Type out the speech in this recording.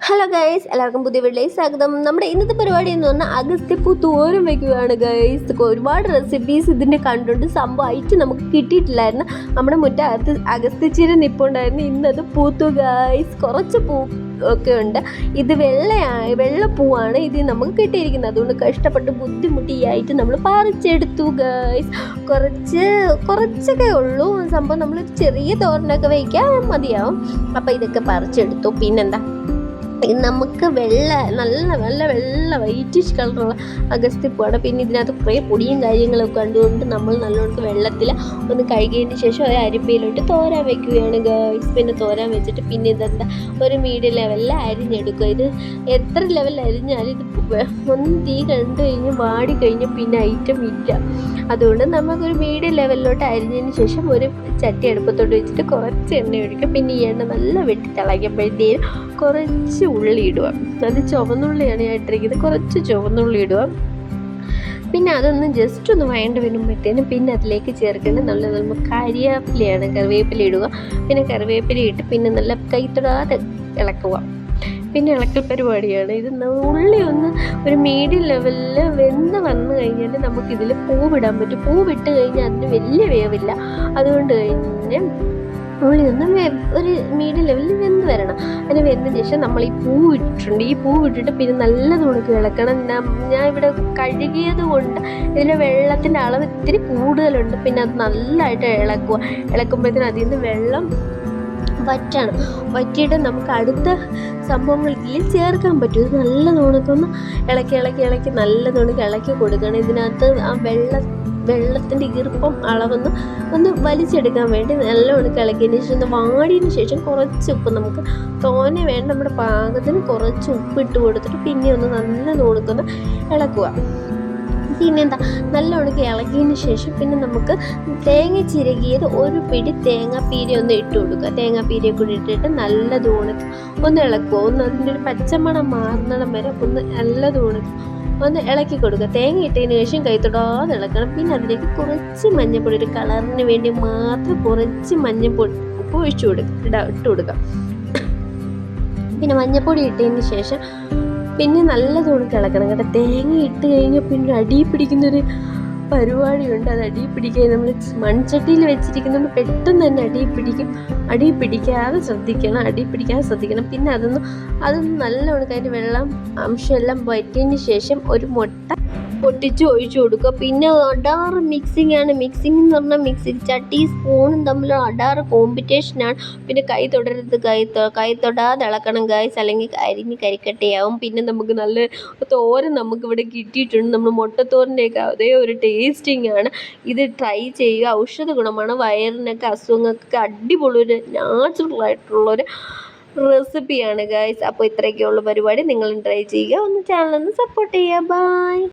Hello guys എല്ലാവർക്കും പുതിയ വീട്ടിലേക്ക് സ്വാഗതം. നമ്മുടെ ഇന്നത്തെ പരിപാടി എന്ന് പറഞ്ഞാൽ അഗസ്ത്യപ്പൂ തോരം വെക്കുകയാണ് ഗൈസ് ഒരുപാട് റെസിപ്പീസ് ഇതിന്റെ കണ്ടുകൊണ്ട് സംഭവമായിട്ട് നമുക്ക് കിട്ടിയിട്ടില്ലായിരുന്നു. നമ്മുടെ മുറ്റകത്ത് അഗസ്ത്യച്ചീര നിപ്പുണ്ടായിരുന്നു. ഇന്നത് പൂത്തു ഗൈസ് കുറച്ച് പൂ ഒക്കെ ഉണ്ട്. ഇത് വെള്ളയാണ് വെള്ളപ്പൂവാണ് ഇത് നമുക്ക് കിട്ടിയിരിക്കുന്നത്. അതുകൊണ്ട് കഷ്ടപ്പെട്ട് ബുദ്ധിമുട്ടിയായിട്ട് നമ്മൾ പറിച്ചെടുത്തു ഗൈസ് കുറച്ച് കുറച്ചൊക്കെ ഉള്ളൂ. സംഭവം നമ്മൾ ചെറിയ തോരനൊക്കെ വയ്ക്കാൻ മതിയാവും. അപ്പോൾ ഇതൊക്കെ പറിച്ചെടുത്തു. പിന്നെന്താ? നമുക്ക് വെള്ള നല്ല നല്ല വെള്ള വൈറ്റിഷ് കളറുള്ള അഗസ്ത്യപ്പൂവാണ് പിന്നെ ഇതിനകത്ത് കുറേ പൊടിയും കാര്യങ്ങളൊക്കെ കണ്ടുകൊണ്ട് നമ്മൾ നല്ലോണം വെള്ളത്തിൽ ഒന്ന് കഴുകിയതിന് ശേഷം ഒരു അരിപ്പയിലോട്ട് തോരാൻ വെക്കുകയാണ് ഗേൾസ് പിന്നെ തോരാൻ വെച്ചിട്ട് പിന്നെ ഇതെന്താ? ഒരു മീഡിയം ലെവലിൽ അരിഞ്ഞെടുക്കുക. ഇത് എത്ര ലെവൽ അരിഞ്ഞാലും ഇത് ഒന്ന് തീ കണ്ടു കഴിഞ്ഞ് വാടി കഴിഞ്ഞ് പിന്നെ ഐറ്റം ഇല്ല. അതുകൊണ്ട് നമുക്കൊരു മീഡിയം ലെവലിലോട്ട് അരിഞ്ഞതിന് ശേഷം ഒരു ചട്ടി അടുപ്പത്തോട്ട് വെച്ചിട്ട് കുറച്ച് എണ്ണ ഒഴിക്കുക. പിന്നെ ഈ എണ്ണ നല്ല വെട്ടി തിളയ്ക്കുമ്പോഴത്തേനും കുറച്ച് ഉള്ളി ഇടുക അത് ചുവന്നുള്ളിയാണ് ഞാൻ ഇട്ടിരിക്കുന്നത്. കുറച്ച് ചുവന്നുള്ളി ഇടുക പിന്നെ അതൊന്ന് ജസ്റ്റ് ഒന്ന് വഴണ്ട് വരുമ്പോഴത്തേനും പിന്നെ അതിലേക്ക് ചേർക്കേണ്ടത് നല്ല നമ്മൾ കരിവേപ്പിലയാണ് കറിവേപ്പില ഇടുക പിന്നെ കറിവേപ്പില ഇട്ട് പിന്നെ നല്ല കൈത്തൊടാതെ ഇളക്കുക. പിന്നെ ഇളക്കൽ പരിപാടിയാണ്. ഇത് ഉള്ളി ഒന്ന് ഒരു മീഡിയം ലെവലിൽ വെന്ത് വന്നു കഴിഞ്ഞാൽ നമുക്കിതിൽ പൂവിടാൻ പറ്റും. പൂവിട്ട് കഴിഞ്ഞാൽ അതിന് വലിയ വേവില്ല. അതുകൊണ്ട് കഴിഞ്ഞ് ഉള്ളി നിന്ന് ഒരു മീഡിയം ലെവലിൽ വെന്ത് വരണം. അതിന് വെന്തതിന് ശേഷം നമ്മൾ ഈ പൂ ഇട്ടിട്ടുണ്ട്. ഈ പൂ ഇട്ടിട്ട് പിന്നെ നല്ലത് ഉണക്ക് ഇളക്കണം ഞാൻ ഇവിടെ കഴുകിയത് കൊണ്ട് ഇതിന്റെ വെള്ളത്തിന്റെ അളവ് ഇത്തിരി കൂടുതലുണ്ട്. പിന്നെ അത് നല്ലതായിട്ട് ഇളക്കുക. ഇളക്കുമ്പോഴത്തേനും അതിൽ നിന്ന് വെള്ളം വറ്റണം. വറ്റിയിട്ട് നമുക്ക് അടുത്ത സംഭവങ്ങൾ ഇതിൽ ചേർക്കാൻ പറ്റും. നല്ല നുണക്കൊന്ന് ഇളക്കി ഇളക്കി ഇളക്കി നല്ല നുണക്ക് ഇളക്കി കൊടുക്കണം. ഇതിനകത്ത് ആ വെള്ള വെള്ളത്തിന്റെ ഈർപ്പം അളവൊന്ന് ഒന്ന് വലിച്ചെടുക്കാൻ വേണ്ടി നല്ലവണ്ണം കിളക്കിയതിന് ശേഷം ഒന്ന് വാടിയതിന് ശേഷം കുറച്ച് ഉപ്പ് നമുക്ക് തോനെ വേണ്ട നമ്മുടെ പാകത്തിന് കുറച്ച് ഉപ്പ് ഇട്ട് കൊടുത്തിട്ട് പിന്നെ ഒന്ന് നല്ല നുണക്കൊന്ന് ഇളക്കുക. പിന്നെന്താ നല്ല ഉണക്ക് ഇളക്കിയതിന് ശേഷം പിന്നെ നമുക്ക് തേങ്ങ ചിരകിയത് ഒരു പിടി തേങ്ങാപ്പീര ഒന്ന് ഇട്ട് കൊടുക്കുക. തേങ്ങാപ്പീര കൂടി ഇട്ടിട്ട് നല്ലത് ഉണക്കി ഒന്ന് ഇളക്കുക. ഒന്ന് അതിന്റെ ഒരു പച്ചമണം മാറുന്നിടം വരെ ഒന്ന് നല്ലത് ഉണക്കി ഒന്ന് ഇളക്കി കൊടുക്കുക തേങ്ങ ഇട്ടതിന് ശേഷം കൈത്തൊടാതെ ഇളക്കണം. പിന്നെ അതിലേക്ക് കുറച്ച് മഞ്ഞൾപ്പൊടി ഒരു കളറിന് വേണ്ടി മാത്രം കുറച്ച് മഞ്ഞൾപ്പൊടി ഉപ്പ് ഒഴിച്ചു കൊടുക്കുക ഇട ഇട്ട് കൊടുക്കുക പിന്നെ മഞ്ഞൾപ്പൊടി ഇട്ടതിന് ശേഷം പിന്നെ നല്ലതുകൊണ്ട് ഇളക്കണം കേട്ടോ. തേങ്ങ ഇട്ട് കഴിഞ്ഞാൽ പിന്നെ അടി പിടിക്കുന്നൊരു പരിപാടിയുണ്ട്. അത് അടി പിടിക്കാൻ നമ്മൾ മൺചട്ടിയിൽ വെച്ചിരിക്കുന്ന പെട്ടെന്ന് തന്നെ അടി പിടിക്കും. അടി പിടിക്കാതെ ശ്രദ്ധിക്കണം. അടി പിടിക്കാതെ ശ്രദ്ധിക്കണം. പിന്നെ അതൊന്ന് അതൊന്ന് നല്ലോണം അതിന്റെ വെള്ളം അംശമെല്ലാം വറ്റിയതിന് ശേഷം ഒരു മുട്ട പൊട്ടിച്ച് ഒഴിച്ചു കൊടുക്കുക. പിന്നെ അടാറ് മിക്സിംഗ് ആണ്. മിക്സിംഗ് എന്ന് പറഞ്ഞാൽ മിക്സി ചട്ടി സ്പൂണും തമ്മിൽ അടാറ് കോമ്പറ്റീഷനാണ് പിന്നെ കൈ തൊടരുത്. കൈ കൈ തൊടാതെ ഇളക്കണം ഗായ്സ് അല്ലെങ്കിൽ അരിഞ്ഞ് കരിക്കട്ടയാവും. പിന്നെ നമുക്ക് നല്ല തോരൻ നമുക്കിവിടെ കിട്ടിയിട്ടുണ്ട്. നമ്മൾ മുട്ടത്തോരന്റെയൊക്കെ അതേ ഒരു ടേസ്റ്റിംഗ് ആണ്. ഇത് ട്രൈ ചെയ്യുക. ഔഷധ ഗുണമാണ്. വയറിനൊക്കെ അസുഖങ്ങൾക്കൊക്കെ അടിപൊളി ഒരു നാച്ചുറൽ ആയിട്ടുള്ളൊരു റെസിപ്പിയാണ് ഗായ്സ് അപ്പോൾ ഇത്രയൊക്കെയുള്ള പരിപാടി. നിങ്ങളും ട്രൈ ചെയ്യുക. ഒന്ന് ചാനൽ ഒന്ന് സപ്പോർട്ട് ചെയ്യുക. ബൈ